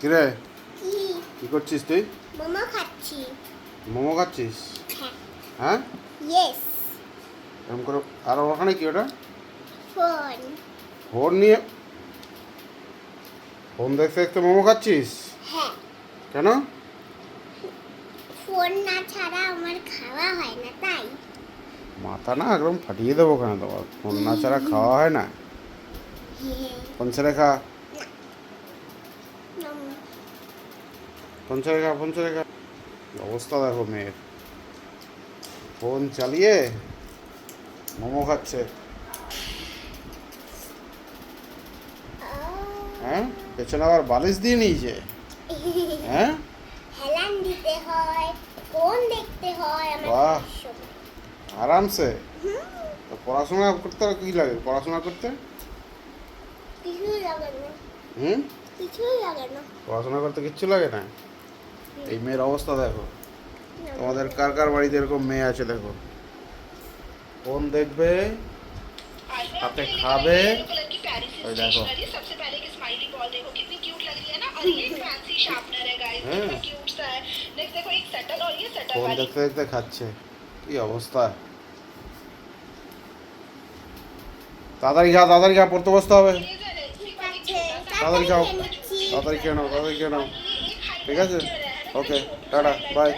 কিরে? কি? করছিস তুই? মোমো খাচ্ছি। মোমো খাচ্ছিস? হ্যাঁ। হ্যাঁ? ইয়েস এরকম করে আর ওখানে কি ওটা? ফোন। ফোন নিয়ে ফোন দেখতে দেখতে মোমো খাচ্ছিস? হ্যাঁ। কেন? ফোন না ছাড়া আমার খাওয়া হয় না তাই। মাথা না একদম ফাটিয়ে দেবো কেন তোমার? ফোন না ছাড়া খাওয়া হয় না। ফোন ছেড়ে খা। উম, ফোন ছেড়ে খা ফোন ছেড়ে খা অবস্থা দেখো মেয়ের। ফোন চালিয়ে মোমো খাচ্ছে। হ্যাঁ? পেছনে আবার বালিশ দিয়ে নিয়েছে। হ্যাঁ? হেলান দিতে হয় ফোন দেখতে হয় বাহ। আরামসে। তো পড়াশোনা করতে আর কি লাগে? পড়াশোনা করতে? কিছুই লাগে না। হুম? পড়াশোনা করতে কিচ্ছু লাগে না? এই মেয়ের অবস্থা দেখো। তোমাদের কার কার বাড়িতে এরকম মেয়ে আছে দেখো? ফোন দেখবে? হাতে খাবে। ওই দেখো। ফোন দেখতে দেখতে খাচ্ছে? কি অবস্থা? তাড়াতাড়ি খা তাড়াতাড়ি খা পড়তে বসতে হবে। তাড়াতাড়ি যাও। তাড়াতাড়ি কেন নাও তাড়াতাড়ি খেয়ে নাও। ঠিক আছে? ওকে টাটা বাই